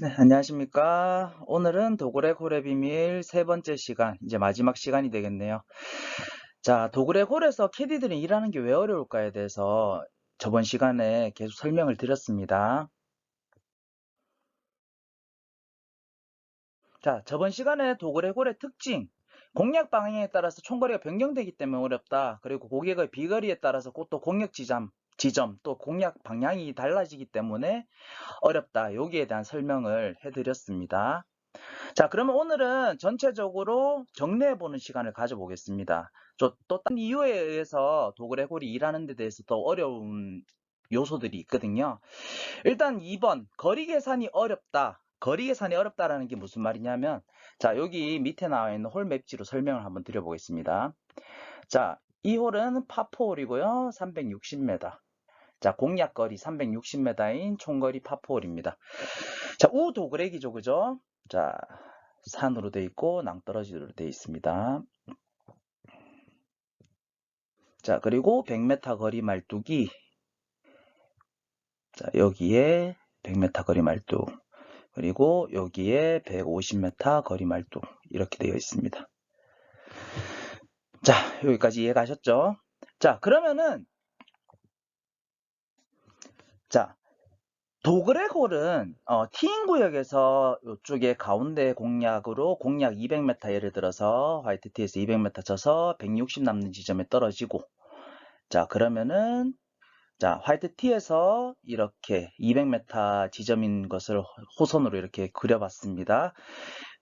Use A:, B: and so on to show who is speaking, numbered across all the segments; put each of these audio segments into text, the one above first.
A: 네, 안녕하십니까. 오늘은 도그레 홀의 비밀 세 번째 시간, 이제 마지막 시간이 되겠네요. 자, 도그레 홀에서 캐디들이 일하는 게 왜 어려울까에 대해서 저번 시간에 계속 설명을 드렸습니다. 자, 저번 시간에 도그레 홀의 특징, 공략 방향에 따라서 총거리가 변경되기 때문에 어렵다. 그리고 고객의 비거리에 따라서 또 공략 지점, 지점, 또 공략 방향이 달라지기 때문에 어렵다. 여기에 대한 설명을 해드렸습니다. 자, 그러면 오늘은 전체적으로 정리해보는 시간을 가져보겠습니다. 또딴 이유에 의해서 도그레골이 일하는 데 대해서 더 어려운 요소들이 있거든요. 일단 2번, 거리 계산이 어렵다. 거리 계산이 어렵다라는 게 무슨 말이냐면, 자, 여기 밑에 나와 있는 홀 맵지로 설명을 한번 드려보겠습니다. 자, 이 홀은 파4홀이고요. 360m. 자, 공략거리 360m인 총거리 파4홀입니다. 자, 우도그렉이죠, 그죠? 자, 산으로 돼 있고 낭떠러지로 돼 있습니다. 자, 그리고 100m 거리 말뚝이 자, 여기에 100m 거리 말뚝 그리고 여기에 150m 거리 말뚝 이렇게 되어 있습니다. 자, 여기까지 이해 가셨죠? 자, 그러면은 자, 도그레골은 어, 티인 구역에서 이쪽에 가운데 공략으로 공략 200m 예를 들어서 화이트 티에서 200m 쳐서 160 남는 지점에 떨어지고 자 그러면은 자 화이트 티에서 이렇게 200m 지점인 것을 호선으로 이렇게 그려봤습니다.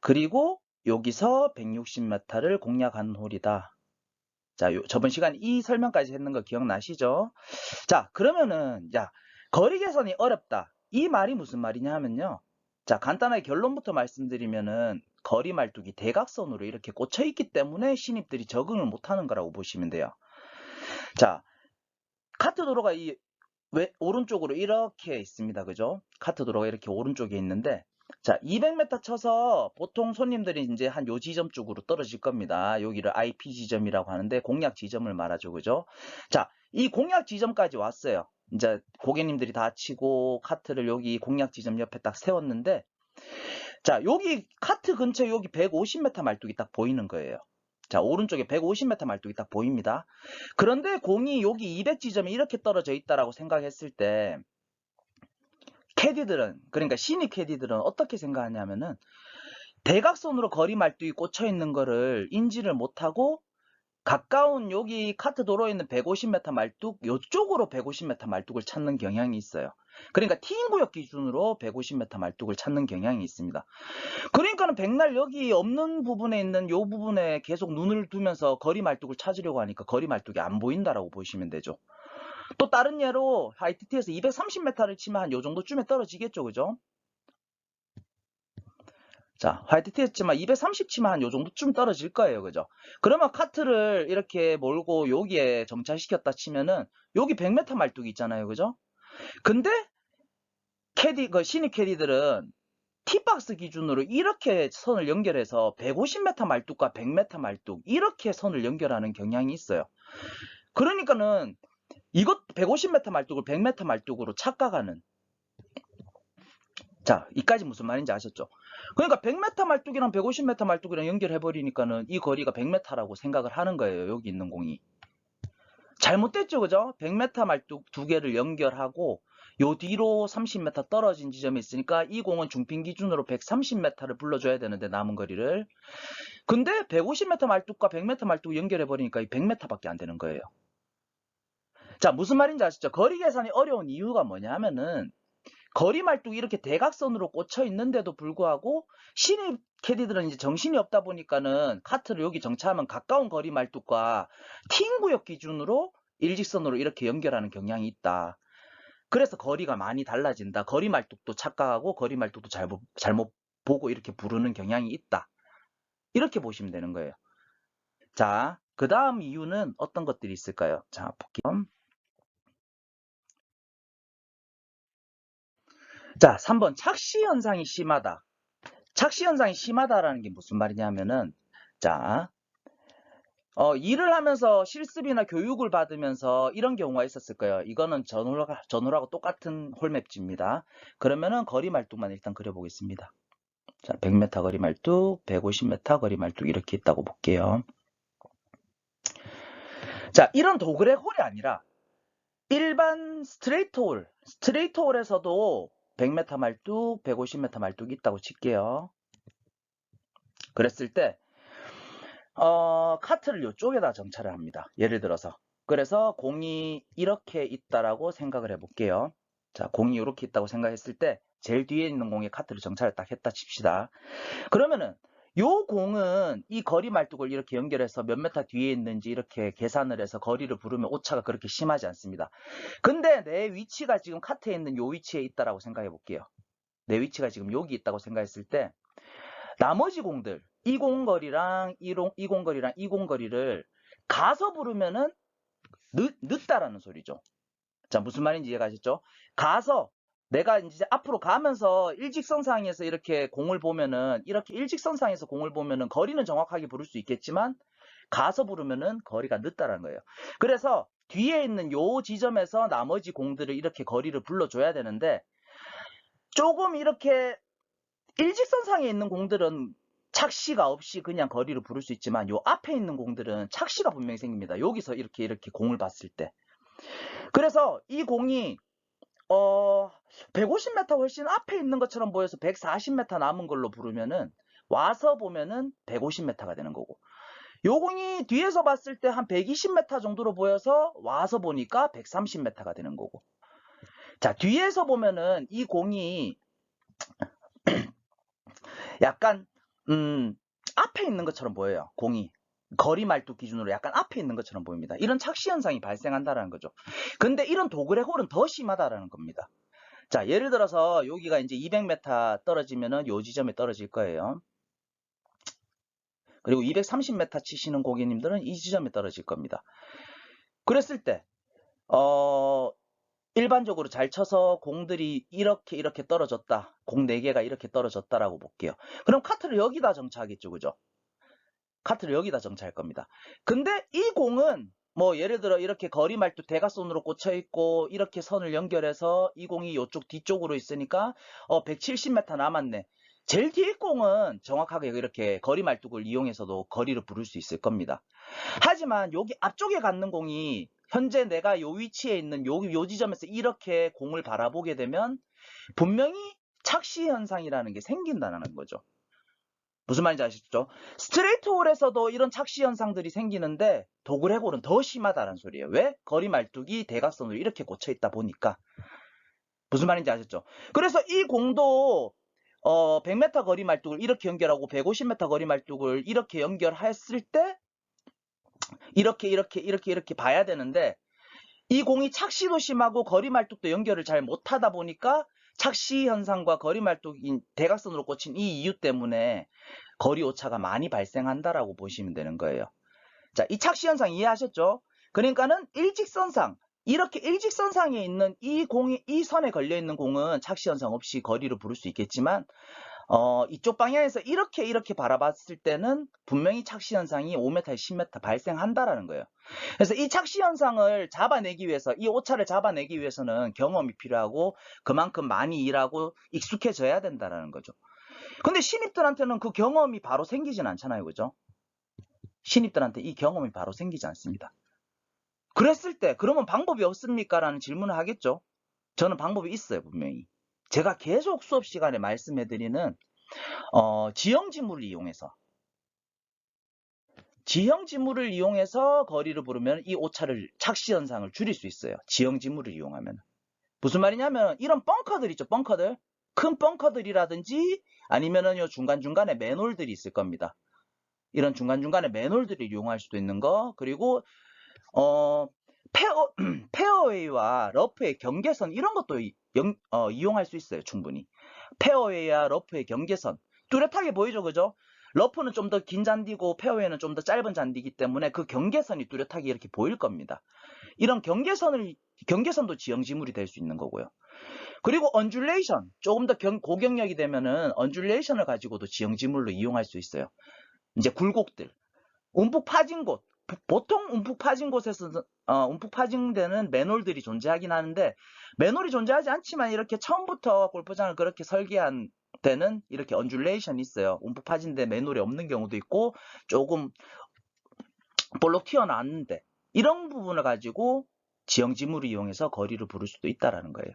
A: 그리고 여기서 160m를 공략한 홀이다. 자, 요, 저번 시간 이 설명까지 했는 거 기억나시죠? 자, 그러면은, 야, 거리 개선이 어렵다. 이 말이 무슨 말이냐 하면요. 자, 간단하게 결론부터 말씀드리면은 거리 말뚝이 대각선으로 이렇게 꽂혀 있기 때문에 신입들이 적응을 못 하는 거라고 보시면 돼요. 자, 카트 도로가 이 왜, 오른쪽으로 이렇게 있습니다. 그죠? 카트 도로가 이렇게 오른쪽에 있는데 자, 200m 쳐서 보통 손님들이 이제 한 요 지점 쪽으로 떨어질 겁니다. 여기를 IP 지점이라고 하는데 공략 지점을 말하죠. 그죠? 자, 이 공략 지점까지 왔어요. 이제 고객님들이 다 치고 카트를 여기 공략 지점 옆에 딱 세웠는데 자 여기 카트 근처에 여기 150m 말뚝이 딱 보이는 거예요. 자 오른쪽에 150m 말뚝이 딱 보입니다. 그런데 공이 여기 200 지점이 이렇게 떨어져 있다라고 생각했을 때 캐디들은 그러니까 신입 캐디들은 어떻게 생각하냐면은 대각선으로 거리 말뚝이 꽂혀 있는 거를 인지를 못하고 가까운 여기 카트 도로에 있는 150m 말뚝 이쪽으로 150m 말뚝을 찾는 경향이 있어요. 그러니까 티인 구역 기준으로 150m 말뚝을 찾는 경향이 있습니다. 그러니까는 백날 여기 없는 부분에 있는 이 부분에 계속 눈을 두면서 거리 말뚝을 찾으려고 하니까 거리 말뚝이 안 보인다라고 보시면 되죠. 또 다른 예로 하이트티에서 230m를 치면 한 요 정도쯤에 떨어지겠죠. 그죠? 자, 화이트 티였지만 230 치면 한 요 정도쯤 떨어질 거예요. 그죠? 그러면 카트를 이렇게 몰고 여기에 정차시켰다 치면은 여기 100m 말뚝이 있잖아요. 그죠? 근데 캐디, 그 신입 캐디들은 티박스 기준으로 이렇게 선을 연결해서 150m 말뚝과 100m 말뚝 이렇게 선을 연결하는 경향이 있어요. 그러니까는 이것 150m 말뚝을 100m 말뚝으로 착각하는 자, 이까지 무슨 말인지 아셨죠? 그러니까 100m 말뚝이랑 150m 말뚝이랑 연결해버리니까는 이 거리가 100m라고 생각을 하는 거예요. 여기 있는 공이. 잘못됐죠. 그죠? 100m 말뚝 두 개를 연결하고 요 뒤로 30m 떨어진 지점이 있으니까 이 공은 중핀 기준으로 130m를 불러줘야 되는데 남은 거리를. 근데 150m 말뚝과 100m 말뚝 연결해버리니까 이 100m밖에 안 되는 거예요. 자, 무슨 말인지 아시죠? 거리 계산이 어려운 이유가 뭐냐 하면은 거리 말뚝이 이렇게 대각선으로 꽂혀 있는데도 불구하고 신입 캐디들은 이제 정신이 없다 보니까는 카트를 여기 정차하면 가까운 거리 말뚝과 팀 구역 기준으로 일직선으로 이렇게 연결하는 경향이 있다. 그래서 거리가 많이 달라진다. 거리 말뚝도 착각하고 거리 말뚝도 잘못, 잘못 보고 이렇게 부르는 경향이 있다. 이렇게 보시면 되는 거예요. 자, 그 다음 이유는 어떤 것들이 있을까요? 자, 볼게요. 자, 3번 착시 현상이 심하다. 착시 현상이 심하다라는 게 무슨 말이냐면은 자, 어, 일을 하면서 실습이나 교육을 받으면서 이런 경우가 있었을 거예요. 이거는 전홀, 전홀하고 똑같은 홀맵지입니다. 그러면은 거리 말뚝만 일단 그려보겠습니다. 자, 100m 거리 말뚝, 150m 거리 말뚝 이렇게 있다고 볼게요. 자, 이런 도그렉 홀이 아니라 일반 스트레이트 홀, 스트레이트 홀에서도 100m 말뚝, 150m 말뚝이 있다고 칠게요. 그랬을 때 어, 카트를 이쪽에다 정차를 합니다. 예를 들어서. 그래서 공이 이렇게 있다라고 생각을 해볼게요. 자, 공이 이렇게 있다고 생각했을 때 제일 뒤에 있는 공에 카트를 정차를 딱 했다 칩시다. 그러면은 요 공은 이 거리 말뚝을 이렇게 연결해서 몇 메타 뒤에 있는지 이렇게 계산을 해서 거리를 부르면 오차가 그렇게 심하지 않습니다. 근데 내 위치가 지금 카트에 있는 요 위치에 있다라고 생각해 볼게요. 내 위치가 지금 여기 있다고 생각했을 때 나머지 공들 이 공거리랑 이, 공거리랑 이 공거리를 가서 부르면은 늦, 늦다라는 소리죠. 자 무슨 말인지 이해가셨죠? 가서 내가 이제 앞으로 가면서 일직선상에서 이렇게 공을 보면은 이렇게 일직선상에서 공을 보면은 거리는 정확하게 부를 수 있겠지만 가서 부르면은 거리가 늦다라는 거예요. 그래서 뒤에 있는 요 지점에서 나머지 공들을 이렇게 거리를 불러줘야 되는데 조금 이렇게 일직선상에 있는 공들은 착시가 없이 그냥 거리를 부를 수 있지만 요 앞에 있는 공들은 착시가 분명히 생깁니다. 여기서 이렇게 이렇게 공을 봤을 때. 그래서 이 공이 어 150m 훨씬 앞에 있는 것처럼 보여서 140m 남은 걸로 부르면은 와서 보면은 150m가 되는 거고. 요 공이 뒤에서 봤을 때 한 120m 정도로 보여서 와서 보니까 130m가 되는 거고. 자 뒤에서 보면은 이 공이 약간 음 앞에 있는 것처럼 보여요 공이 거리 말뚝 기준으로 약간 앞에 있는 것처럼 보입니다. 이런 착시 현상이 발생한다라는 거죠. 근데 이런 도그렉 홀은 더 심하다라는 겁니다. 자, 예를 들어서 여기가 이제 200m 떨어지면은 요 지점에 떨어질 거예요. 그리고 230m 치시는 고객님들은 이 지점에 떨어질 겁니다. 그랬을 때, 어, 일반적으로 잘 쳐서 공들이 이렇게 이렇게 떨어졌다. 공 4개가 이렇게 떨어졌다라고 볼게요. 그럼 카트를 여기다 정차하겠죠. 그죠? 카트를 여기다 정차할 겁니다. 근데 이 공은 뭐 예를 들어 이렇게 거리 말뚝 대각선으로 꽂혀 있고 이렇게 선을 연결해서 이 공이 이쪽 뒤쪽으로 있으니까 어 170m 남았네. 제일 뒤에 공은 정확하게 이렇게 거리 말뚝을 이용해서도 거리를 부를 수 있을 겁니다. 하지만 여기 앞쪽에 갖는 공이 현재 내가 요 위치에 있는 요, 요 지점에서 이렇게 공을 바라보게 되면 분명히 착시 현상이라는 게 생긴다는 거죠. 무슨 말인지 아시죠? 스트레이트 홀에서도 이런 착시 현상들이 생기는데 도그렉 홀은 더 심하다는 소리예요. 왜? 거리 말뚝이 대각선으로 이렇게 꽂혀 있다 보니까. 무슨 말인지 아셨죠? 그래서 이 공도 어 100m 거리 말뚝을 이렇게 연결하고 150m 거리 말뚝을 이렇게 연결했을 때 이렇게 이렇게 이렇게 이렇게 봐야 되는데 이 공이 착시도 심하고 거리 말뚝도 연결을 잘 못하다 보니까 착시 현상과 거리 말뚝인 대각선으로 꽂힌 이 이유 때문에 거리 오차가 많이 발생한다라고 보시면 되는 거예요. 자, 이 착시 현상 이해하셨죠? 그러니까는 일직선상 이렇게 일직선상에 있는 이 공이 이 선에 걸려 있는 공은 착시 현상 없이 거리를 부를 수 있겠지만 어, 이쪽 방향에서 이렇게 이렇게 바라봤을 때는 분명히 착시 현상이 5m, 10m 발생한다라는 거예요. 그래서 이 착시 현상을 잡아내기 위해서 이 오차를 잡아내기 위해서는 경험이 필요하고 그만큼 많이 일하고 익숙해져야 된다라는 거죠. 근데 신입들한테는 그 경험이 바로 생기진 않잖아요. 그죠? 신입들한테 이 경험이 바로 생기지 않습니다. 그랬을 때 그러면 방법이 없습니까? 라는 질문을 하겠죠. 저는 방법이 있어요. 분명히. 제가 계속 수업 시간에 말씀해드리는 어, 지형 지물을 이용해서 지형 지물을 이용해서 거리를 부르면 이 오차를 착시 현상을 줄일 수 있어요. 지형 지물을 이용하면 무슨 말이냐면 이런 벙커들 있죠. 벙커들 큰 벙커들이라든지 아니면은 요 중간중간에 맨홀들이 있을 겁니다. 이런 중간중간에 맨홀들을 이용할 수도 있는 거 그리고 어 페어, 페어웨이와 러프의 경계선 이런 것도 영, 어, 이용할 수 있어요. 충분히. 페어웨이와 러프의 경계선 뚜렷하게 보이죠. 그죠? 러프는 좀 더 긴 잔디고 페어웨이는 좀 더 짧은 잔디이기 때문에 그 경계선이 뚜렷하게 이렇게 보일 겁니다. 이런 경계선을 경계선도 지형지물이 될 수 있는 거고요. 그리고 언줄레이션 조금 더 경, 고경력이 되면은 언줄레이션을 가지고도 지형지물로 이용할 수 있어요. 이제 굴곡들 움푹 파진 곳 보- 보통 움푹 파진 곳에서 어, 움푹 파진 데는 맨홀들이 존재하긴 하는데 맨홀이 존재하지 않지만 이렇게 처음부터 골프장을 그렇게 설계한 데는 이렇게 언줄레이션이 있어요. 움푹 파진 데 맨홀이 없는 경우도 있고 조금 볼록 튀어나왔는데 이런 부분을 가지고 지형지물을 이용해서 거리를 부를 수도 있다라는 거예요.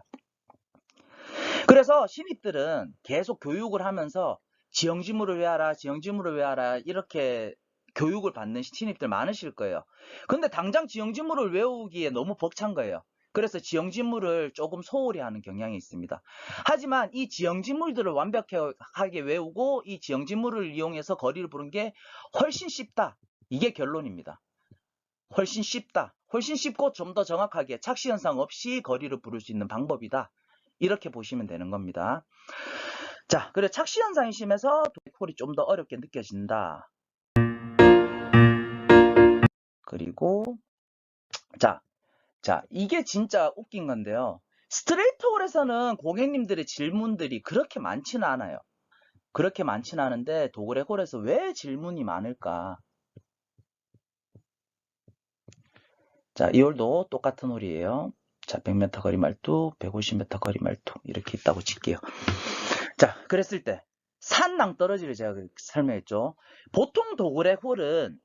A: 그래서 신입들은 계속 교육을 하면서 지형지물을 외워라, 지형지물을 외워라 이렇게 교육을 받는 신입들 많으실 거예요. 근데 당장 지형지물을 외우기에 너무 벅찬 거예요. 그래서 지형지물을 조금 소홀히 하는 경향이 있습니다. 하지만 이 지형지물들을 완벽하게 외우고 이 지형지물을 이용해서 거리를 부른 게 훨씬 쉽다. 이게 결론입니다. 훨씬 쉽다. 훨씬 쉽고 좀 더 정확하게 착시 현상 없이 거리를 부를 수 있는 방법이다. 이렇게 보시면 되는 겁니다. 자, 그래 착시 현상이 심해서 도폴이 좀 더 어렵게 느껴진다. 그리고 자, 자, 이게 진짜 웃긴 건데요. 스트레이트 홀에서는 고객님들의 질문들이 그렇게 많지는 않아요. 그렇게 많지는 않은데 도그레 홀에서 왜 질문이 많을까? 자, 이 홀도 똑같은 홀이에요. 자, 100m 거리 말투, 150m 거리 말투 이렇게 있다고 칠게요. 자, 그랬을 때 산 낭떠러지를 제가 그 설명했죠. 보통 도그레 홀은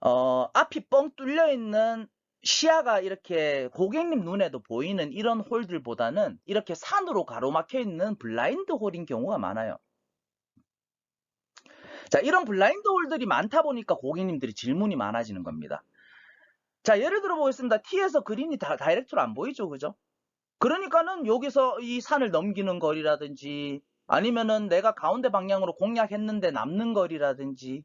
A: 어, 앞이 뻥 뚫려 있는 시야가 이렇게 고객님 눈에도 보이는 이런 홀들보다는 이렇게 산으로 가로막혀 있는 블라인드 홀인 경우가 많아요. 자, 이런 블라인드 홀들이 많다 보니까 고객님들이 질문이 많아지는 겁니다. 자, 예를 들어 보겠습니다. T에서 그린이 다, 다이렉트로 안 보이죠, 그죠? 그러니까는 여기서 이 산을 넘기는 거리라든지 아니면은 내가 가운데 방향으로 공략했는데 남는 거리라든지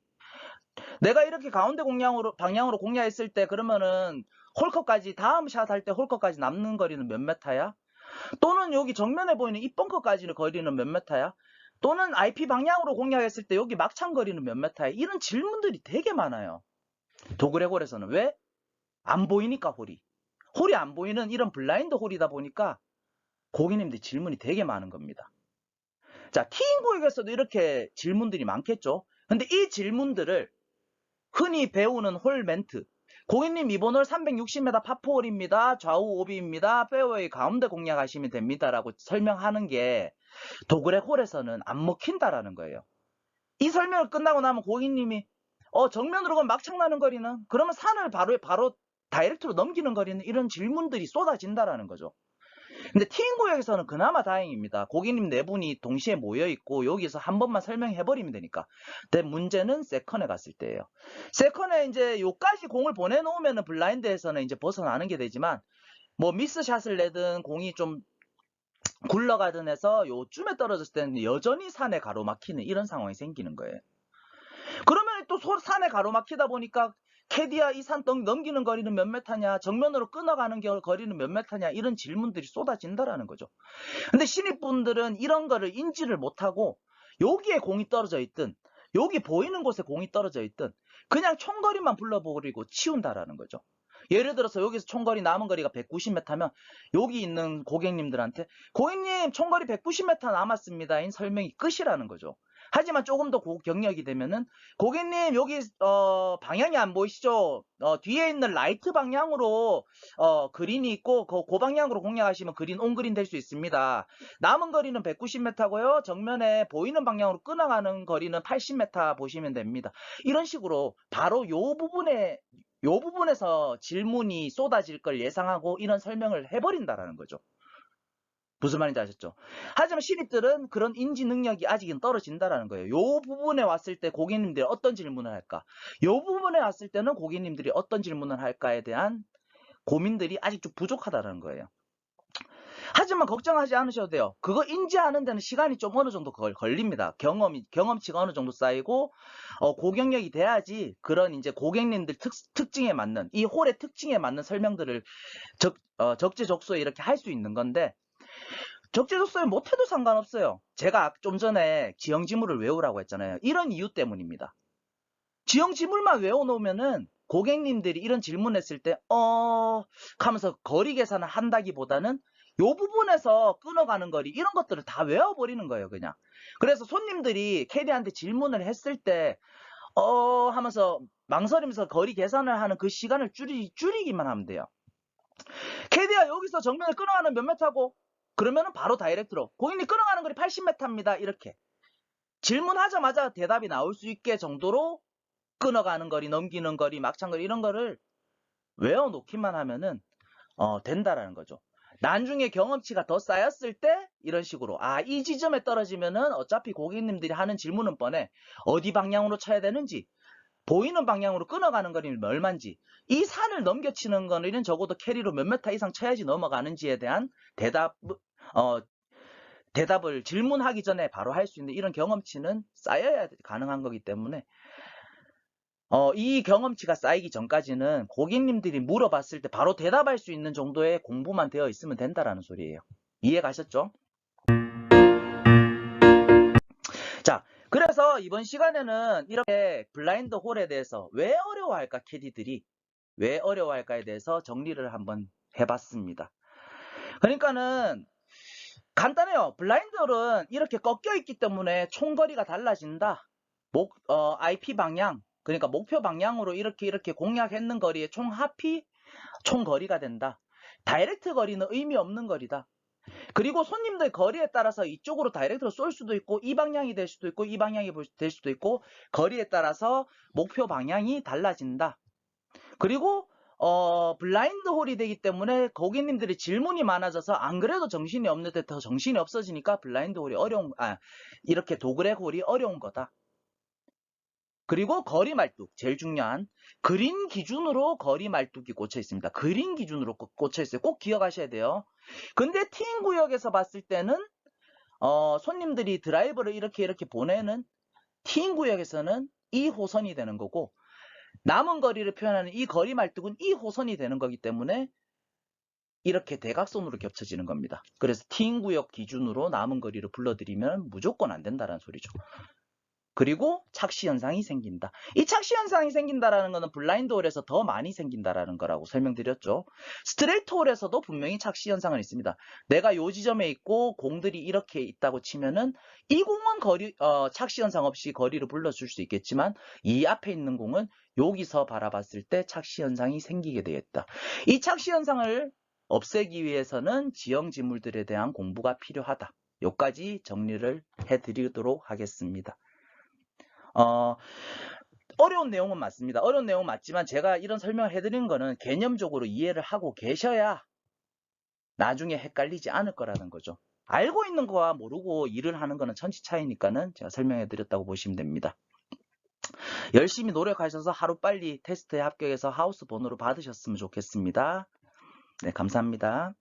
A: 내가 이렇게 가운데 공략으로 방향으로 공략했을 때 그러면은 홀컵까지 다음 샷 할 때 홀컵까지 남는 거리는 몇 메타야? 또는 여기 정면에 보이는 이 벙커까지는 거리는 몇 메타야? 또는 IP 방향으로 공략했을 때 여기 막창 거리는 몇 메타야? 이런 질문들이 되게 많아요. 도그레골에서는 왜? 안 보이니까 홀이. 홀이 안 보이는 이런 블라인드 홀이다 보니까 고객님들 질문이 되게 많은 겁니다. 자, 티인 고객에서도 이렇게 질문들이 많겠죠? 근데 이 질문들을 흔히 배우는 홀 멘트. 고객님 이번 홀 360m 파포홀입니다. 좌우 오비입니다. 페어웨이 가운데 공략하시면 됩니다. 라고 설명하는 게 도그렉 홀에서는 안 먹힌다라는 거예요. 이 설명을 끝나고 나면 고객님이 어 정면으로 가면 막창 나는 거리는 그러면 산을 바로 바로 다이렉트로 넘기는 거리는 이런 질문들이 쏟아진다라는 거죠. 근데 티인 구역에서는 그나마 다행입니다. 고객님 네 분이 동시에 모여 있고 여기서 한 번만 설명해 버리면 되니까. 근데 문제는 세컨에 갔을 때예요. 세컨에 이제 요까지 공을 보내 놓으면 블라인드에서는 이제 벗어나는 게 되지만 뭐 미스샷을 내든 공이 좀 굴러가든 해서 요쯤에 떨어졌을 때는 여전히 산에 가로막히는 이런 상황이 생기는 거예요. 그러면 또 소- 산에 가로막히다 보니까 캐디야 이산 넘기는 거리는 몇 메타냐 정면으로 끊어가는 겨- 거리는 몇 메타냐 이런 질문들이 쏟아진다라는 거죠. 근데 신입분들은 이런 거를 인지를 못하고 여기에 공이 떨어져 있든 여기 보이는 곳에 공이 떨어져 있든 그냥 총거리만 불러버리고 치운다라는 거죠. 예를 들어서 여기서 총거리 남은 거리가 190m면 여기 있는 고객님들한테 고객님 총거리 190m 남았습니다. 인 설명이 끝이라는 거죠. 하지만 조금 더 고- 경력이 되면은 고객님 여기 어, 방향이 안 보이시죠? 어, 뒤에 있는 라이트 방향으로 어, 그린이 있고 그, 그 방향으로 공략하시면 그린 온그린 될 수 있습니다. 남은 거리는 190m고요. 정면에 보이는 방향으로 끊어가는 거리는 80m 보시면 됩니다. 이런 식으로 바로 요 부분에 요 부분에서 질문이 쏟아질 걸 예상하고 이런 설명을 해버린다라는 거죠. 무슨 말인지 아셨죠? 하지만 신입들은 그런 인지 능력이 아직은 떨어진다라는 거예요. 요 부분에 왔을 때 고객님들이 어떤 질문을 할까? 요 부분에 왔을 때는 고객님들이 어떤 질문을 할까에 대한 고민들이 아직 좀 부족하다는 거예요. 하지만 걱정하지 않으셔도 돼요. 그거 인지하는 데는 시간이 좀 어느 정도 걸, 걸립니다. 경험이, 경험치가 어느 정도 쌓이고, 어, 고경력이 돼야지 그런 이제 고객님들 특, 특징에 맞는, 이 홀의 특징에 맞는 설명들을 적, 어, 적재적소에 이렇게 할 수 있는 건데, 적재적소에 못해도 상관없어요. 제가 좀 전에 지형지물을 외우라고 했잖아요. 이런 이유 때문입니다. 지형지물만 외워놓으면은 고객님들이 이런 질문했을 때, 어, 하면서 거리 계산을 한다기보다는 요 부분에서 끊어가는 거리 이런 것들을 다 외워버리는 거예요 그냥 그래서 손님들이 캐디한테 질문을 했을 때 어 하면서 망설이면서 거리 계산을 하는 그 시간을 줄이, 줄이기만 하면 돼요. 캐디야 여기서 정면에 끊어가는 몇 메타고? 그러면은 바로 다이렉트로 고객님 끊어가는 거리 80m입니다. 이렇게 질문하자마자 대답이 나올 수 있게 정도로 끊어가는 거리, 넘기는 거리, 막창 거리 이런 거를 외워놓기만 하면은 어, 된다라는 거죠. 나중에 경험치가 더 쌓였을 때 이런 식으로 아 이 지점에 떨어지면은 어차피 고객님들이 하는 질문은 뻔해 어디 방향으로 쳐야 되는지 보이는 방향으로 끊어가는 거리는 얼마인지 이 산을 넘겨치는 거리는 적어도 캐리로 몇 메타 이상 쳐야지 넘어가는지에 대한 대답 어 대답을 질문하기 전에 바로 할 수 있는 이런 경험치는 쌓여야 가능한 거기 때문에 어, 이 경험치가 쌓이기 전까지는 고객님들이 물어봤을 때 바로 대답할 수 있는 정도의 공부만 되어 있으면 된다라는 소리예요. 이해 가셨죠? 그래서 이번 시간에는 이렇게 블라인드 홀에 대해서 왜 어려워할까 캐디들이 왜 어려워할까에 대해서 정리를 한번 해봤습니다. 그러니까는 간단해요. 블라인드 홀은 이렇게 꺾여 있기 때문에 총거리가 달라진다. 목, 어, IP 방향, 그러니까 목표 방향으로 이렇게 이렇게 공략했는 거리의 총 합이 총 거리가 된다. 다이렉트 거리는 의미 없는 거리다. 그리고 손님들 거리에 따라서 이쪽으로 다이렉트로 쏠 수도 있고 이 방향이 될 수도 있고 이 방향이 될 수도 있고 거리에 따라서 목표 방향이 달라진다. 그리고 어, 블라인드 홀이 되기 때문에 고객님들이 질문이 많아져서 안 그래도 정신이 없는데 더 정신이 없어지니까 블라인드 홀이 어려운 아 이렇게 도그렉 홀이 어려운 거다. 그리고 거리 말뚝 제일 중요한 그린 기준으로 거리 말뚝이 꽂혀 있습니다. 그린 기준으로 꽂- 꽂혀 있어요. 꼭 기억하셔야 돼요. 근데 티인 구역에서 봤을 때는 어, 손님들이 드라이버를 이렇게 이렇게 보내는 티인 구역에서는 이 호선이 되는 거고 남은 거리를 표현하는 이 거리 말뚝은 이 호선이 되는 거기 때문에 이렇게 대각선으로 겹쳐지는 겁니다. 그래서 티인 구역 기준으로 남은 거리를 불러드리면 무조건 안 된다는 소리죠. 그리고 착시 현상이 생긴다. 이 착시 현상이 생긴다라는 것은 블라인드 홀에서 더 많이 생긴다라는 거라고 설명드렸죠. 스트레이트 홀에서도 분명히 착시 현상은 있습니다. 내가 요 지점에 있고 공들이 이렇게 있다고 치면은 이 공은 거리 어, 착시 현상 없이 거리를 불러줄 수 있겠지만 이 앞에 있는 공은 여기서 바라봤을 때 착시 현상이 생기게 되겠다. 이 착시 현상을 없애기 위해서는 지형 지물들에 대한 공부가 필요하다. 요까지 정리를 해드리도록 하겠습니다. 어, 어려운 내용은 맞습니다. 어려운 내용은 맞지만 제가 이런 설명을 해드린 거는 개념적으로 이해를 하고 계셔야 나중에 헷갈리지 않을 거라는 거죠. 알고 있는 거와 모르고 일을 하는 거는 천지 차이니까는 제가 설명해 드렸다고 보시면 됩니다. 열심히 노력하셔서 하루빨리 테스트에 합격해서 하우스 번호를 받으셨으면 좋겠습니다. 네, 감사합니다.